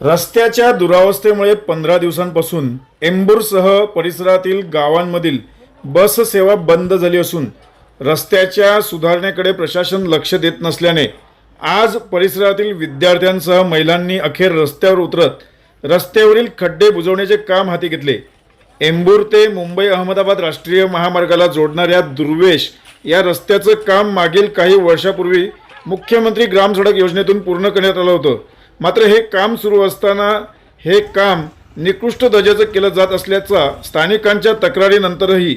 रस्त्याच्या दुरावस्थेमुळे पंधरा दिवसांपासून एंबूरसह परिसरातील गावांमधील बस सेवा बंद झाली असून रस्त्याच्या सुधारणेकडे प्रशासन लक्ष देत नसल्याने आज परिसरातील विद्यार्थ्यांसह महिलांनी अखेर रस्त्यावर उतरत रस्त्यावरील खड्डे बुजवण्याचे काम हाती घेतले. एंबूर ते मुंबई अहमदाबाद राष्ट्रीय महामार्गाला जोडणाऱ्या दुर्वेश या रस्त्याचं काम मागील काही वर्षापूर्वी मुख्यमंत्री ग्राम सडक योजनेतून पूर्ण करण्यात आलं होतं. मात्र हे काम सुरू असताना हे काम निकृष्ट दर्जाचं केलं जात असल्याचा स्थानिकांच्या तक्रारीनंतरही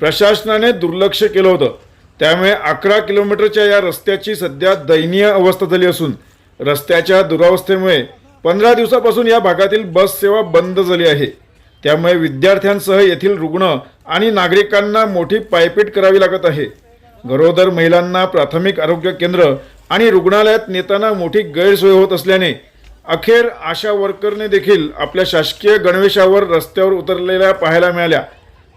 प्रशासनाने दुर्लक्ष केलं होतं. त्यामुळे अकरा किलोमीटरच्या या रस्त्याची सध्या दयनीय अवस्था झाली असून रस्त्याच्या दुरावस्थेमुळे पंधरा दिवसापासून या भागातील बस सेवा बंद झाली आहे. त्यामुळे विद्यार्थ्यांसह येथील रुग्ण आणि नागरिकांना मोठी पायपीट करावी लागत आहे. गरोदर महिलांना प्राथमिक आरोग्य केंद्र आणि रुग्णालयात नेताना मोठी गैरसोय होत असल्याने अखेर आशा वर्करने देखील आपल्या शासकीय गणवेशावर रस्त्यावर उतरलेल्या पाहायला मिळाल्या.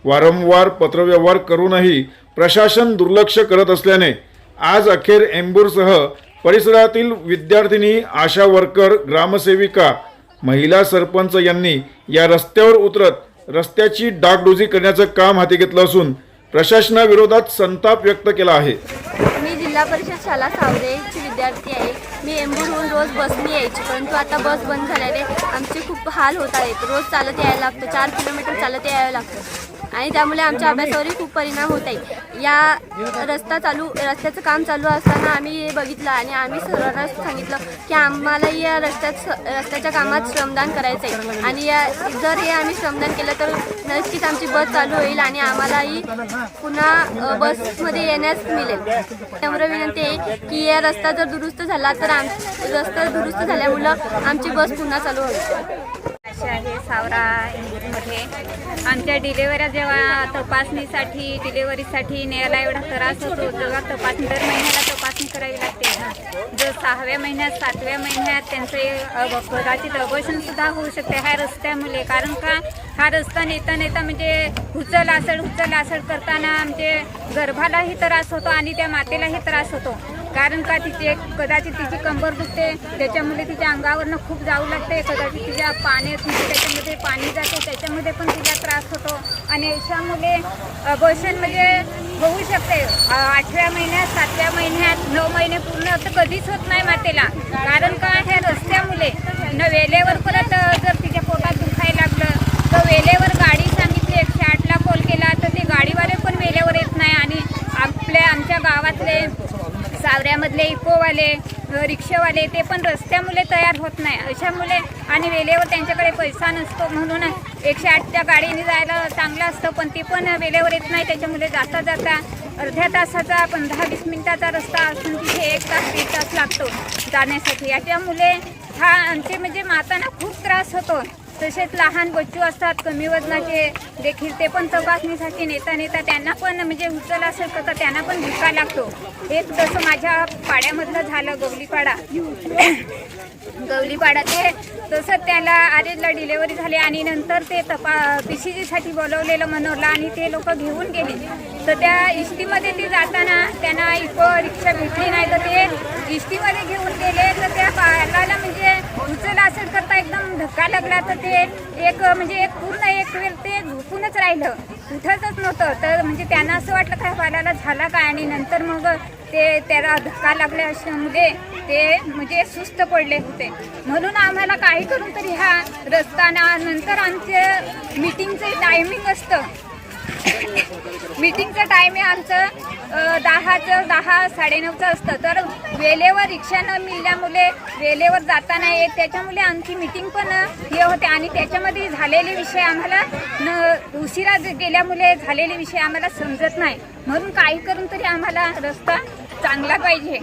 वारंवार पत्रव्यवहार करूनही प्रशासन दुर्लक्ष करत असल्याने आज अखेर एम्बूरसह परिसरातील विद्यार्थिनी आशा वर्कर ग्रामसेविका महिला सरपंच यांनी या रस्त्यावर उतरत रस्त्याची डागडुजी करण्याचं काम हाती घेतलं असून प्रशासनाविरोधात संताप व्यक्त केला आहे. जिल्हा परिषद शाळा सावरेची विद्यार्थी आहे. मी एंबूरहून रोज बसने यायची परंतु आता बस बंद झाल्याने आमचे खूप हाल होत आहेत. रोज चालत यायला लागतं चार किलोमीटर चालत यायला लागतं. आणि त्यामुळे आमच्या अभ्यासावरही खूप परिणाम होत आहे या रस्ता चालू रस्त्याचं काम चालू असताना आम्ही हे बघितलं आणि आम्ही सर्वांना सांगितलं की आम्हाला या रस्त्यात रस्त्याच्या कामात श्रमदान करायचं आहे आणि या जर हे आम्ही श्रमदान केलं तर नक्कीच आमची बस चालू होईल आणि आम्हालाही पुन्हा बसमध्ये येण्यास मिळेल. त्यामुळे विनंती आहे की या रस्ता जर दुरुस्त झाला तर आम रस्ता दुरुस्त झाल्यामुळं आमची बस पुन्हा चालू होईल. अशी आहे सावरा इंदूरमध्ये आमच्या डिलेवऱ्या जेव्हा तपासणीसाठी डिलेवरीसाठी न्यायला एवढा त्रास होतो तेव्हा तपासणी दर महिन्याला तपासणी करावी लागते. जर सहाव्या महिन्यात सातव्या महिन्यात त्यांचे कदाचित अबॉर्शन सुद्धा होऊ शकते ह्या रस्त्यामुळे. कारण का? हा रस्ता नेता नेता म्हणजे हुचल आसड हुचल आसड करताना म्हणजे गर्भालाही त्रास होतो आणि त्या मातेलाही त्रास होतो. कारण का? तिचे कदाचित तिची कंबर दुखते. त्याच्यामुळे तिच्या अंगावरनं खूप जाऊ लागते. कदाचित तिच्या पाण्यात त्याच्यामध्ये पाणी जाते. त्याच्यामध्ये पण तिला त्रास होतो. आणि याच्यामुळे अबोशन म्हणजे होऊ शकते. आठव्या महिन्यात सातव्या महिन्यात नऊ महिने पूर्ण तर कधीच होत नाही मातेला. कारण का ह्या रस्त्यामुळे न वेळेवर परत जर तिच्या पोटात दुखायला लागलं तर वेळेवर गाडी सांगितली एकशे आठला कॉल केला तर ते गाडीवाले पण वेळेवर येत नाही. आणि आपल्या आमच्या गावातले सावऱ्यामधले इकोवाले रिक्षावाले ते पण रस्त्यामुळे तयार होत नाही. अशामुळे आणि वेळेवर त्यांच्याकडे पैसा नसतो. म्हणून एकशे आठच्या गाडीने जायला चांगलं असतं पण ते पण वेळेवर येत नाही. त्याच्यामुळे जाता जाता अर्ध्या तासाचा पंधरा वीस मिनिटाचा रस्ता असून तिथे एक तास दीड तास लागतो जाण्यासाठी. याच्यामुळे हा आमचे म्हणजे मातांना खूप त्रास होतो. तसेच लहान बच्चू असतात कमी वजनाचे देखील ते पण तपासणीसाठी नेता नेता त्यांना पण म्हणजे उचल असेल तर त्यांना पण धक्का लागतो. एक जसं माझ्या पाड्यामधलं झालं गवलीपाडा. गवलीपाडा ते तसं त्याला आरेजला डिलेवरी झाली आणि नंतर ते तपा पी सी जीसाठी बोलवलेलं मनोरला आणि ते लोक घेऊन गेले. तर त्या इष्टीमध्ये ते जाताना त्यांना इको रिक्षा भेटली नाही तर ते इष्टीमध्ये घेऊन गेले तर त्या बाळाला म्हणजे उचल असेल करता एकदम धक्का लागला तर ते एक म्हणजे एक पूर्ण एक वेळ ते झोपूनच राहिलं. उठतच नव्हतं. तर म्हणजे त्यांना असं वाटलं काय बाळाला झाला काय आणि नंतर मग ते त्याला धक्का लागल्या असल्यामुळे ते म्हणजे सुस्त पडले होते. म्हणून आम्हाला काही करून तरी हा रस्ता ना नंतर आमचे मीटिंगचं टायमिंग असतं. मीटिंगचं टाईम आहे आमचं. दहाचं दहा साडेनऊचं असतं. तर वेळेवर रिक्षा न मिळाल्यामुळे वेळेवर जाता नाही येत त्याच्यामुळे आमची मीटिंग पण हे होते. आणि त्याच्यामध्ये झालेले विषय आम्हाला न उशिरा गेल्यामुळे झालेले विषय आम्हाला समजत नाही. म्हणून काही करून तरी आम्हाला रस्ता चांगला पाहिजे.